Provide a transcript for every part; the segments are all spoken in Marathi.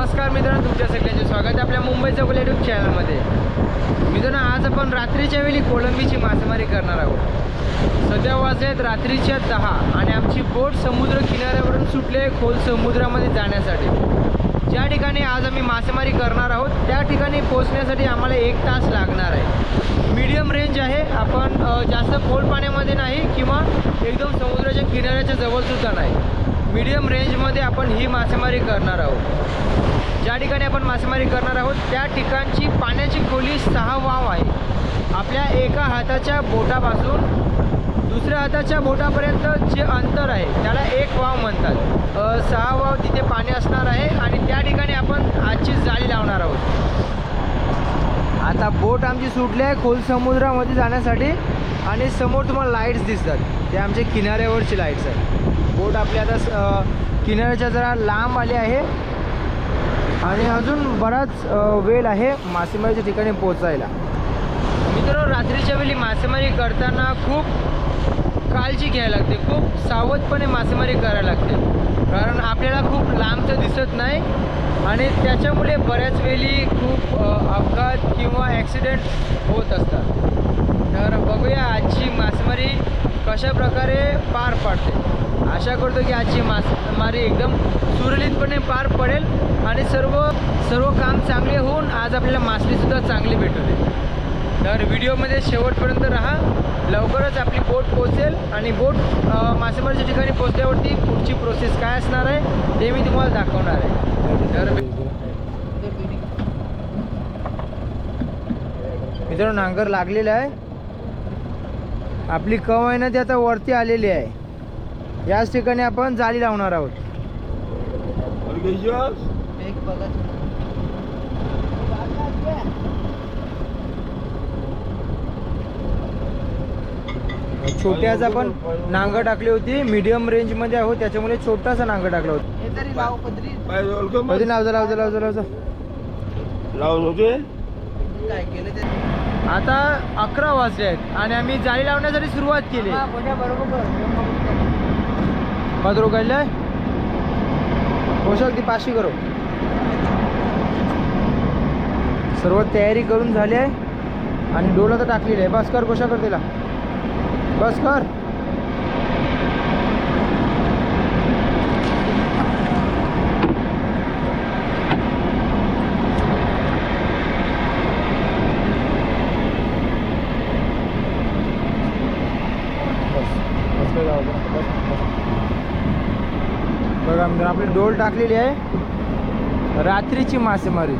नमस्कार मित्रांनो तुमच्या सगळ्यांचे स्वागत आहे आपल्या मुंबई चौकल यूट्यूब चॅनलमध्ये. मित्रांनो आज आपण रात्रीच्या वेळी कोळंबीची मासेमारी करणार आहोत. सध्या वाजलेत रात्रीच्या दहा आणि आमची बोट समुद्र किनाऱ्यावरून सुटली आहे खोल समुद्रामध्ये जाण्यासाठी. ज्या ठिकाणी आज आम्ही मासेमारी करणार आहोत त्या ठिकाणी पोहोचण्यासाठी आम्हाला एक तास लागणार आहे. मीडियम रेंज आहे आपण जास्त खोल पाण्यामध्ये नाही किंवा एकदम समुद्राच्या किनाऱ्याच्या जवळसुद्धा नाही. मीडियम रेंजमध्ये आपण ही मासेमारी करणार आहोत. ज्या ठिकाणी आपण मासेमारी करणार आहोत त्या ठिकाणची पाण्याची खोली सहा वाव आहे. आपल्या एका हाताच्या बोटापासून दुसऱ्या हाताच्या बोटापर्यंत जे अंतर आहे त्याला एक वाव म्हणतात. सहा वाव तिथे पाणी असणार आहे आणि त्या ठिकाणी आपण आजची जाळी लावणार आहोत. आता बोट आमची सुटली आहे खोल समुद्रामध्ये जाण्यासाठी आणि समोर तुम्हाला लाईट्स दिसतात. ते आमच्या किनाऱ्यावरची लाईट्स आहेत. बोट आपली आता स- किनाऱ्याच्या जरा लांब आली आहे. आणि अजून बराच वेळ आहे मासेमारीच्या ठिकाणी पोचायला मित्रांनो रात्रीच्या वेळी मासेमारी करताना खूप काळजी घ्यायला लागते. खूप सावधपणे मासेमारी करायला लागते. कारण आपल्याला खूप लांबचं दिसत नाही. आणि त्याच्यामुळे बऱ्याच वेळी खूप अपघात किंवा ॲक्सिडेंट होत असतात. तर बघूया आजची मासेमारी कशा प्रकारे पार पाडते. आशा करतो की आजची मासेमारी एकदम सुरळीतपणे पार पडेल आणि सर्व सर्व काम चांगले होऊन आज आपल्याला मासलीसुद्धा चांगली भेटू दे तर व्हिडिओमध्ये शेवटपर्यंत राहा. लवकरच आपली बोट पोचेल आणि बोट मासेमारीच्या ठिकाणी पोचल्यावरती पुढची प्रोसेस काय असणार आहे ते मी तुम्हाला दाखवणार आहे. तर मित्रांनो नांगर लागलेला आहे. आपली कव आहे ना ती आता वरती आलेली आहे. याच ठिकाणी आपण जाळी लावणार आहोत. एक बघा छोट्याच आपण नांगर टाकली होती. मीडियम रेंजमध्ये आहोत. त्याच्यामुळे छोटासा नांगर टाकला होता. हे तरी लाव पदरी. कधी लावजा लावजा लावजा लावजा काय केलं ते? आता अकरा वाजले आहेत आणि आम्ही जाळी लावण्यासाठी सुरुवात केली हा, बोजा बरोबर मधुरो काढलाय ती पाचशे करो. सर्व तयारी करून झाली आहे. आणि डोला तर टाकलेली आहे. बस कर कोशा कर तिला बस कर बस बस कर जाऊ बस बस बस बघा मित्रांनो आपली डोल टाकलेली आहे. रात्रीची मासेमारी.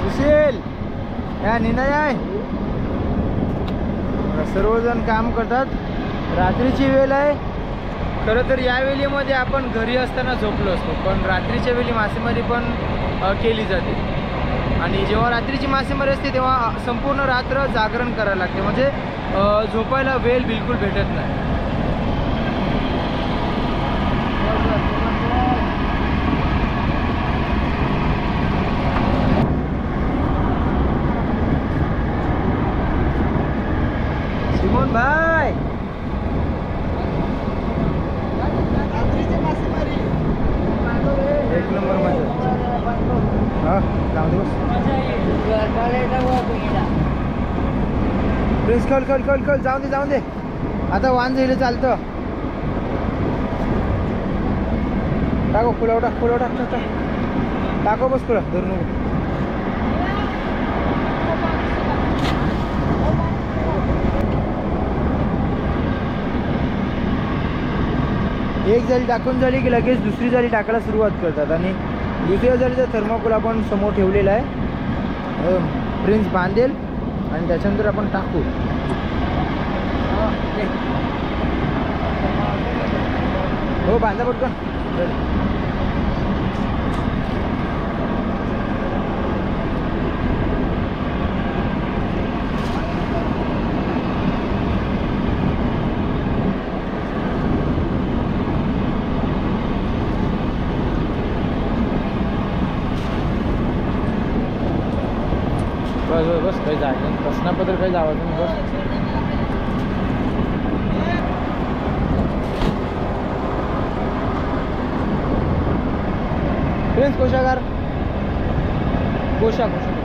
सुशील या निनाय आहे सर्वजण काम करतात. रात्रीची वेळ आहे. खरं तर या वेळीमध्ये आपण घरी असताना झोपलो असतो पण रात्रीच्या वेळी मासेमारी पण केली जाते. आणि जेव्हा रात्रीची मासेमारी असते तेव्हा संपूर्ण रात्र जागरण करायला लागते. म्हणजे झोपायला वेळ बिलकुल भेटत नाही सिमोन भाई एक नंबर मजा हा जाऊ दे बस प्रिन्स खोल खोल खोल खोल. जाऊ दे जाऊ दे. आता वान जाईल चालतं. टाको खुला टाक खुला टाक टाक टाको. बस खुला धरून एक जाळी टाकून झाली की लगेच दुसरी जाळी टाकायला सुरुवात करतात. आणि दुसऱ्या जाळीचा थर्माकोल आपण समोर ठेवलेला आहे. प्रिन्स बांधेल. आणि त्याच्यानंतर आपण टाकू. हो बांधा पटकन. बस बस बस काही जायचं प्रश्नापत्र काही जावं तुम्ही बस. प्रिन्स कोशागार? कोशा कोशा.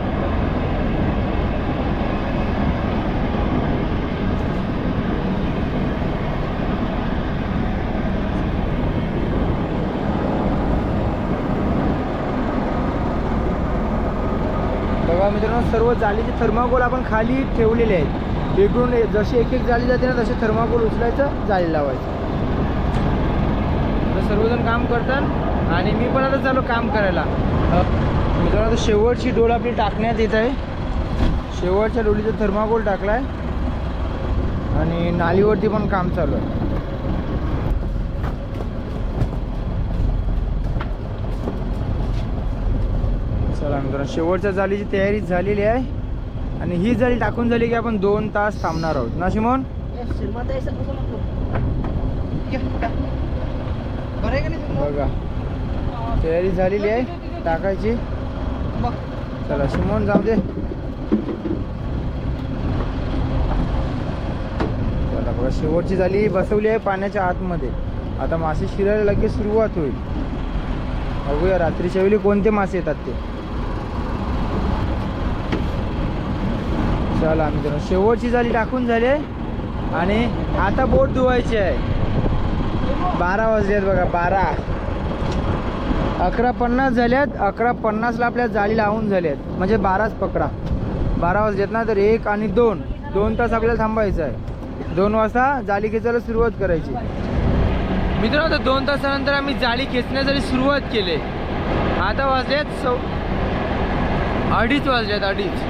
बघा मित्रांनो सर्व जाळीचे थर्माकोल आपण खाली ठेवलेले आहेत. इकडून जशी एक एक जाळी जाते ना तसे थर्माकोल उचलायचं जाळी लावायचं. सर्वजण काम करतात आणि मी पण आता चालू काम करायला. मित्रांनो आता शेवटची डोळ आपली टाकण्यात येत आहे. शेवटच्या डोलीचा थर्माकोल टाकला आहे आणि नालीवरती पण काम चालू आहे. चला मित्रांनो शेवटच्या जाळीची तयारी झालेली आहे. आणि ही जाळी टाकून झाली की आपण दोन तास थांबणार आहोत. ना शिमोन? बघा. तयारी झालेली आहे टाकायची. चला शिमोन जाऊ दे. चला बघा शेवटची झाली बसवली आहे पाण्याच्या आतमध्ये. आता मासे शिरायला लगेच सुरुवात होईल. बघूया रात्रीच्या वेळी कोणते मासे येतात ते. चला मित्रांनो शेवटची जाळी टाकून झाली आणि आता बोट धुवायची आहे. बारा वाजले आहेत बघा बारा. अकरा पन्नास झाल्यात अकरा पन्नासला आपल्या जाळी लावून झाल्यात म्हणजे बाराच पकडा. बारा वाजलेत ना तर एक आणि दोन. दोन तास आपल्याला थांबायचं आहे. दोन वाजता जाळी खेचायला सुरुवात करायची. मित्रांनो तर दोन तासानंतर आम्ही जाळी खेचण्यासाठी सुरुवात केली. आता वाजलेत सौ अडीच वाजलेत अडीच.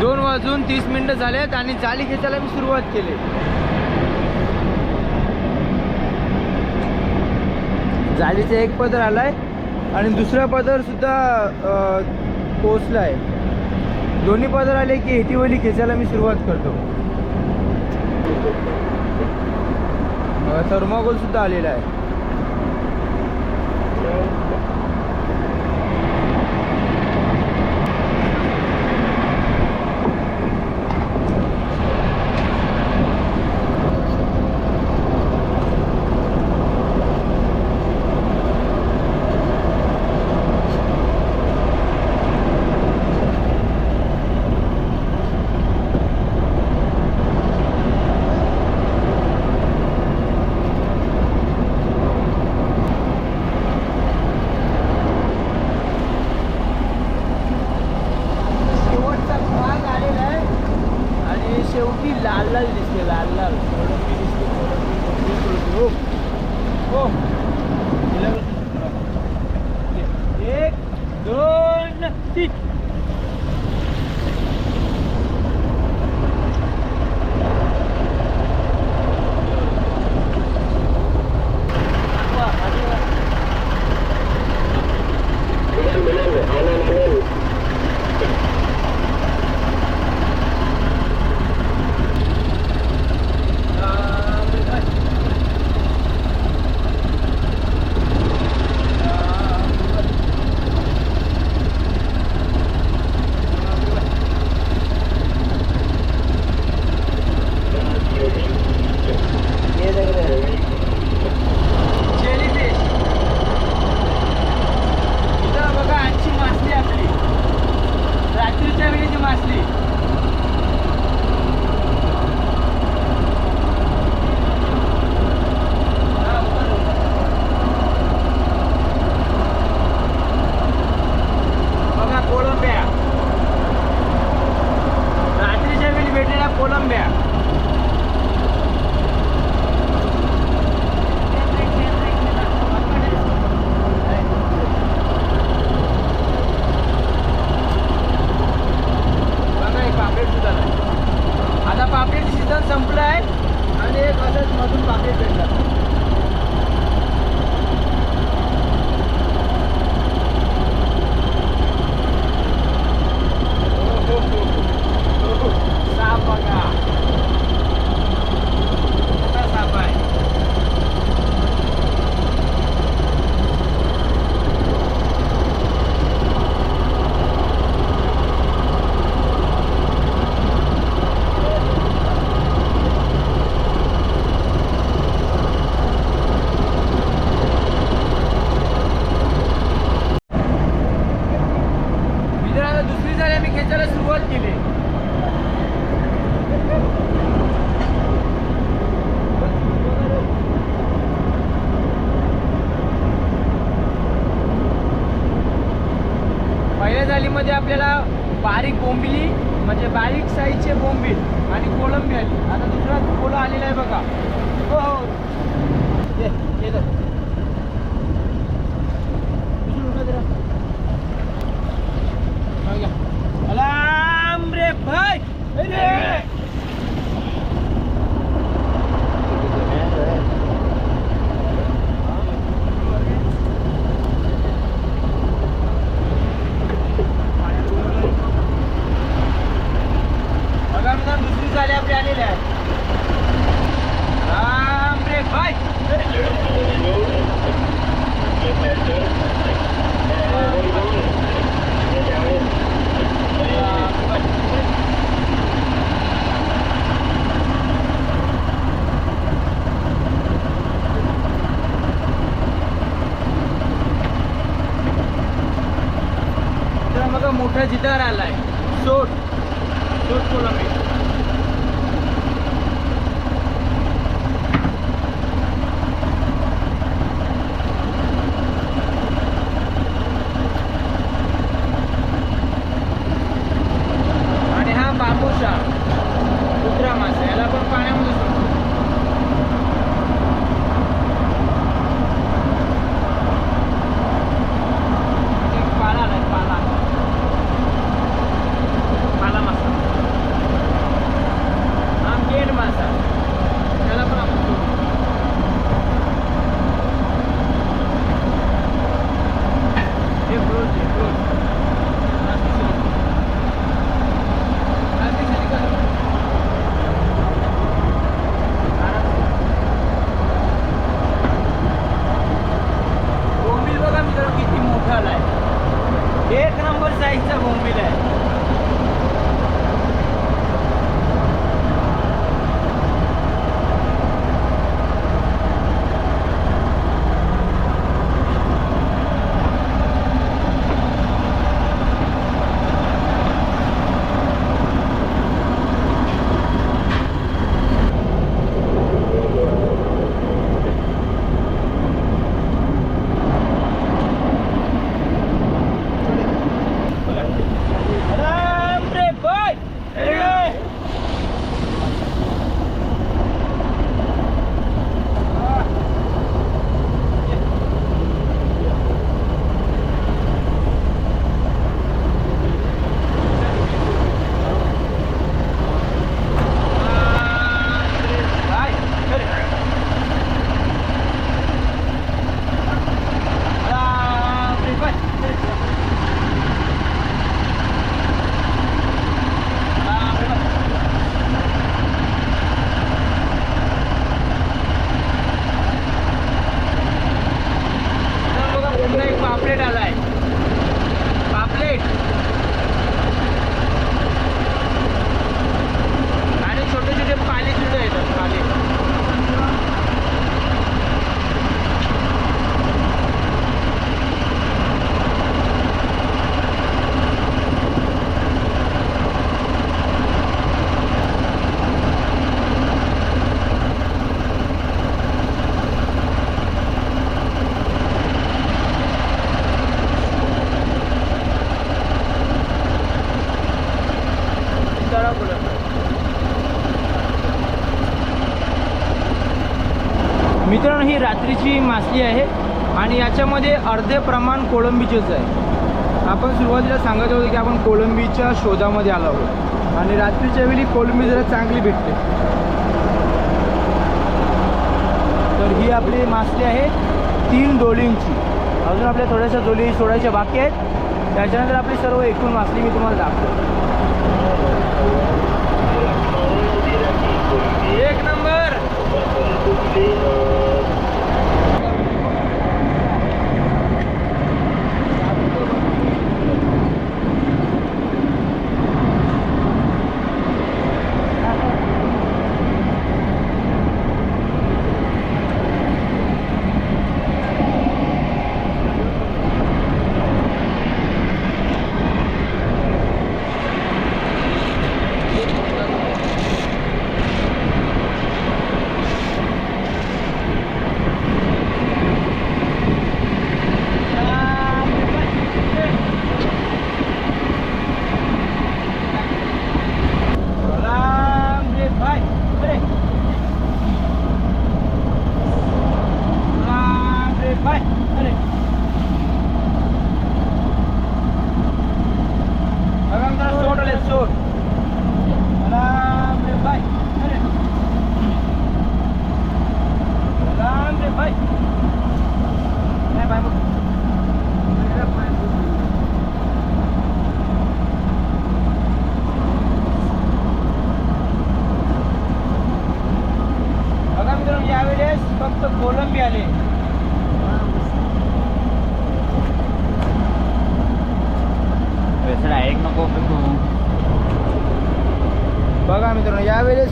दोन वाजून तीस मिनटं झालेत आणि जाळी खेचायला मी सुरुवात केली. जालीचा एक पदर आलाय आणि दुसरा पदर सुद्धा पोचला आहे दोन्ही पदर आले की हेटीवली खेचायला मी सुरुवात करतो. थर्माकोल सुद्धा आलेला आहे. बारीक साईजचे बोंबील आणि कोळंबी आली आता दुसरा कोला आलेला आहे बघा. हो हो. ये, अलाम रे भाई अरे! बघा मित्रांनो, दुसरी जाळी आपली आलेली आहे राम रे भाई तर जिथं राहिला आहे आलाय. सोट सोट कोलंबी. मित्रांनो ही रात्रीची मासली आहे आणि याच्यामध्ये अर्धे प्रमाण कोळंबीचेच आहे. आपण सुरुवातीला सांगत होतो की आपण कोळंबीच्या शोधामध्ये आलो आहोत. आणि रात्रीच्या वेळी कोळंबी जरा चांगली भेटते. तर ही आपली मासली आहे तीन डोलींची अजून आपल्या थोड्याशा डोली सोडायच्या बाकी आहेत. त्याच्यानंतर आपली सर्व एकूण मासली मी तुम्हाला दाखवतो.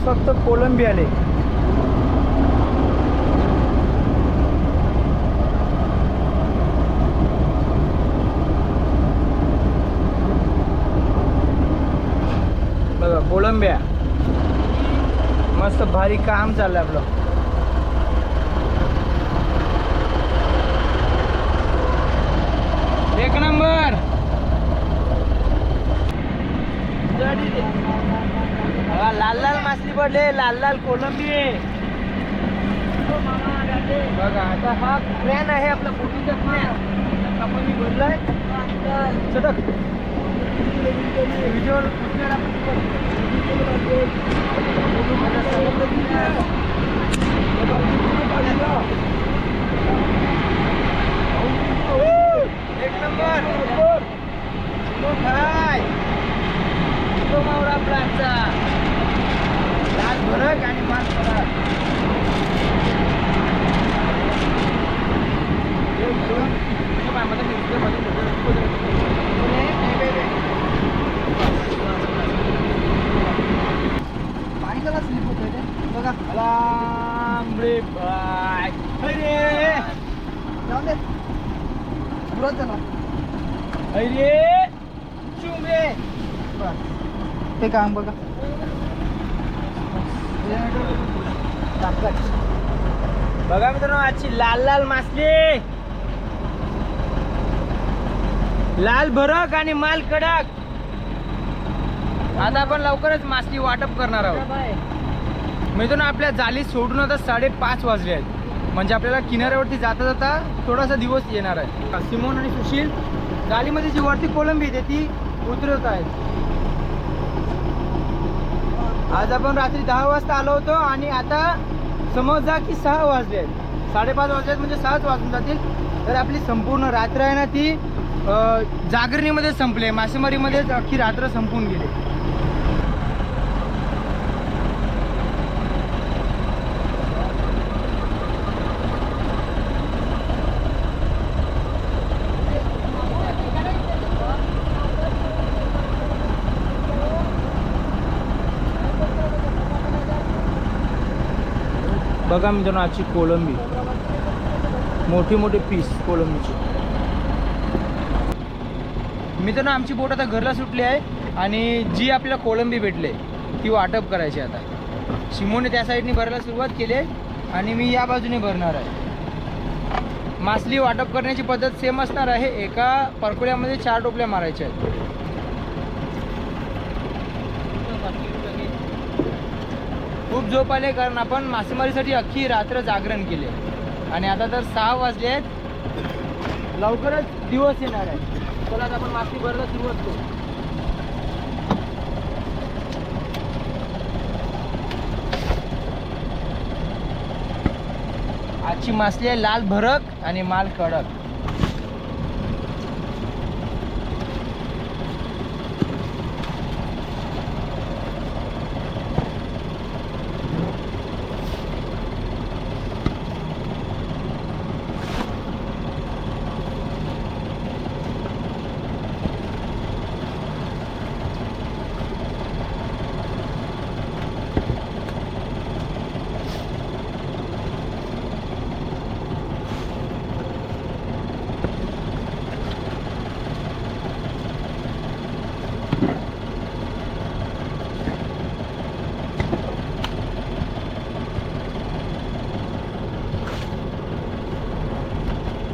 फक्त कोलंबियाले बघा कोलंबिया. मस्त भारी काम चाललं आपलं. एक नंबर. लाल लाल मासली पडले लाल लाल कोलंबी. आहे. बघा आता हा क्रॅन आहे आपला बोटीचा क्रॅन आपण मी बोललाय चटक. व्हिडिओ एक नंबर. तो मावरा प्लाटचा लाल भरक आणि पाच फरक एक दोन हे पाय, मध्ये दिसतंय, मध्ये दिसतंय. पुढे, नाही, नाही, नाही. पाणी कला स्लिप होतोय ते बघा लांब रे बाय अरे जाऊन दे बुडत चला अरे चुंबे ते काम बघा. बघा मित्रांनो आजची लाल लाल मासली. लाल भरक आणि माल कडक. आता आपण लवकरच मासली वाटप करणार आहोत. मित्रांनो आपल्या जाली सोडून आता साडेपाच वाजले आहेत. म्हणजे आपल्याला किनाऱ्यावरती जाता जाता थोडासा दिवस येणार आहे. सिमोन आणि सुशील जालीमध्ये जी वरती कोलंबी येते ती उतरत आहेत. आज आपण रात्री दहा वाजता आलो होतो आणि आता समज जा की सहा वाजले आहेत. साडेपाच वाजले आहेत म्हणजे सहाच वाजून जातील. तर आपली संपूर्ण रात्र आहे ना ती जागरणीमध्ये संपली आहे. मासेमारीमध्येच अख्खी रात्र संपून गेली बघा मित्रांनो आजची कोलंबी मोठी मोठी पीस कोलंबीची मित्रांनो आमची बोट आता घरला सुटली आहे आणि जी आपल्याला कोलंबी भेटले ती वाटप करायची आता. शिमोने त्या साईडने भरायला सुरुवात केली आहे आणि मी या बाजूने भरणार आहे. मासली वाटप करण्याची पद्धत सेम असणार आहे. एका परकुल्यामध्ये चार टोपल्या मारायच्या आहेत. खूप झोप आले कारण आपण मासेमारीसाठी अख्खी रात्र जागरण केले. आणि आता तर सहा वाजले आहेत. लवकरच दिवस येणार आहे. चला आता आपण मासे भरायला सुरुवात करू आजची मासली आहे लाल भरक आणि माल कडक.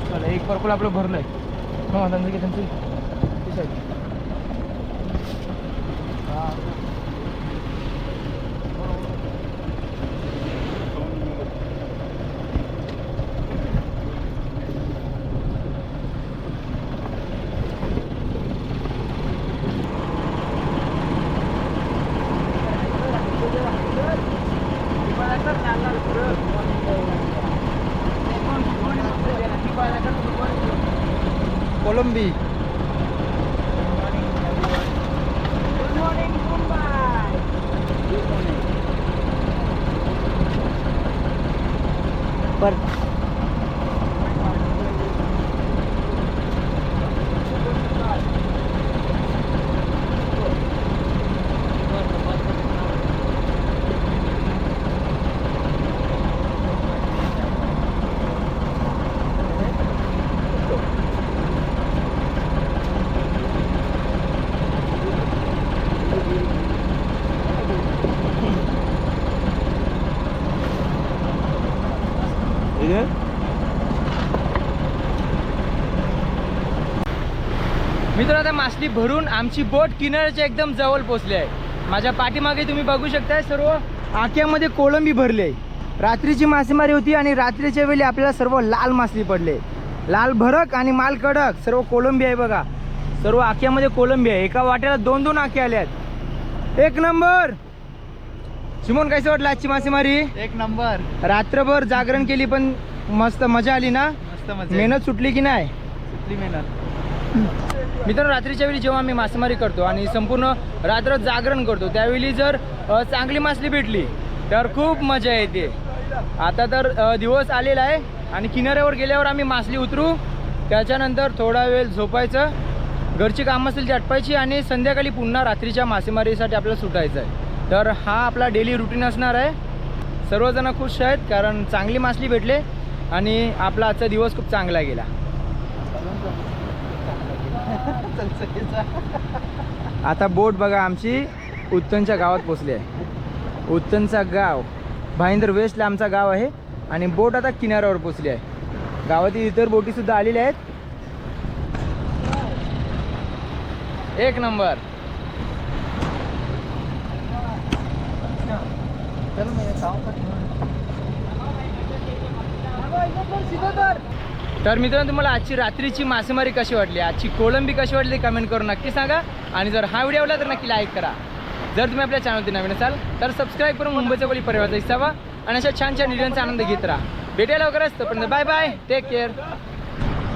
चला एक पर्पल आपलं भरलंय हा त्यांचं की त्यांची ती side. हा. कोलंबी पर मासली भरून आमची बोट किनाऱ्याच्या एकदम जवळ पोचली आहे. माझ्या पाठीमागे तुम्ही बघू शकताय सर्व आक्यामध्ये कोळंबी भरले. रात्रीची मासेमारी होती आणि रात्रीच्या वेळी आपल्याला सर्व लाल मासली पडले. लाल भरक आणि माल कडक सर्व कोळंबी आहे बघा. सर्व आक्यामध्ये कोळंबी आहे. एका वाट्याला दोन दोन आखे आले आहेत एक नंबर! चिमोन कैसे वाटलं आजची मासेमारी? एक नंबर. रात्रभर जागरण केली पण मस्त मजा आली ना? मस्त मजा मेहनत सुटली की नाही? सुटली मेहनत. मित्रांनो रात्रीच्या वेळी जेव्हा आम्ही मासेमारी करतो आणि संपूर्ण रात्र जागरण करतो त्यावेळी जर चांगली मासली भेटली तर खूप मजा येते. आता तर दिवस आलेला आहे आणि किनाऱ्यावर गेल्यावर आम्ही मासली उतरू. त्याच्यानंतर थोडा वेळ झोपायचं. घरची कामं असेल ती आटपायची आणि संध्याकाळी पुन्हा रात्रीच्या मासेमारीसाठी आपल्याला सुटायचं आहे तर हा आपला डेली रुटीन असणार आहे. सर्वजण खुश आहेत कारण चांगली मासली भेटले आणि आपला आजचा दिवस खूप चांगला गेला. आता बोट बघा आमची उत्तनच्या गावात पोचली आहे. उत्तनचा गाव भाईंदर वेस्टला आमचा गाव आहे आणि बोट आता किनाऱ्यावर पोचली आहे. गावातील इतर बोटी सुद्धा आलेल्या आहेत. एक नंबर. चल मैं तर मित्रांनो तुम्हाला आजची रात्रीची मासेमारी कशी वाटली? आजची कोळंबी कशी वाटली? कमेंट करून नक्की सांगा. आणि जर हा व्हिडिओ आवडला तर नक्की लाईक करा. जर तुम्ही आपल्या चॅनलवरती नवीन असाल तर सबस्क्राईब करून मुंबईच्या कोली परिवाराचा हिस्सा व्हा आणि अशा छान छान व्हिडिओचा आनंद घेत राहा. भेटायला लवकरच. तोपर्यंत बाय बाय टेक केअर